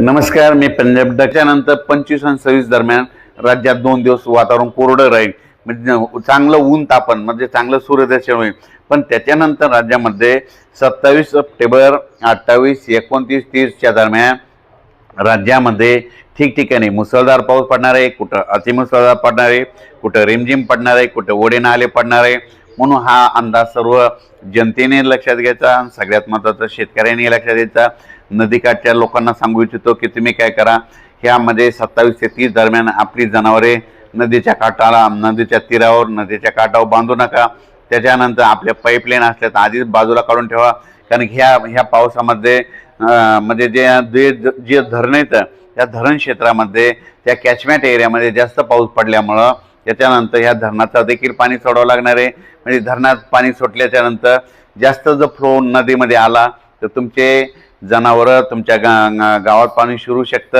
नमस्कार मी पंजाब डच्यानंतर पंचवीस आणि सव्वीस दरम्यान राज्यात दोन दिवस वातावरण कोरडं राहील. म्हणजे चांगलं ऊन तापन म्हणजे चांगलं सूर्यदर्शन होईल. पण त्याच्यानंतर राज्यामध्ये सत्तावीस सप्टेंबर अठ्ठावीस एकोणतीस तीसच्या दरम्यान राज्यामध्ये ठिकठिकाणी मुसळधार पाऊस पडणार आहे कुठं अतिमुसळधार पडणार आहे कुठं रिमझिम पडणार आहे कुठं ओढे नाले पडणार आहे. म्हणून हा अंदाज सर्व जनतेने लक्षात घ्यायचा सगळ्यात महत्त्वाचं शेतकऱ्यांनी लक्षात घ्यायचा. नदीकाठच्या लोकांना सांगू इच्छितो की तुम्ही काय करा ह्यामध्ये सत्तावीस ते तीस दरम्यान आपली जनावरे नदीच्या काठाला नदीच्या तीरावर नदीच्या काठावर बांधू नका. त्याच्यानंतर आपल्या पाईपलाईन असल्या तर आधीच बाजूला काढून ठेवा. कारण ह्या ह्या पावसामध्ये म्हणजे जे जे जे धरणं येतं त्या धरण क्षेत्रामध्ये त्या कॅचमेंट एरियामध्ये जास्त पाऊस पडल्यामुळं त्याच्यानंतर ह्या धरणाचं देखील पाणी सोडावं लागणार आहे. म्हणजे धरणात पाणी सोडल्याच्यानंतर जास्त जर फ्लो नदीमध्ये आला तर तुमचे जनावरं तुमच्या गा गा- गावात पाणी शिरू शकतं.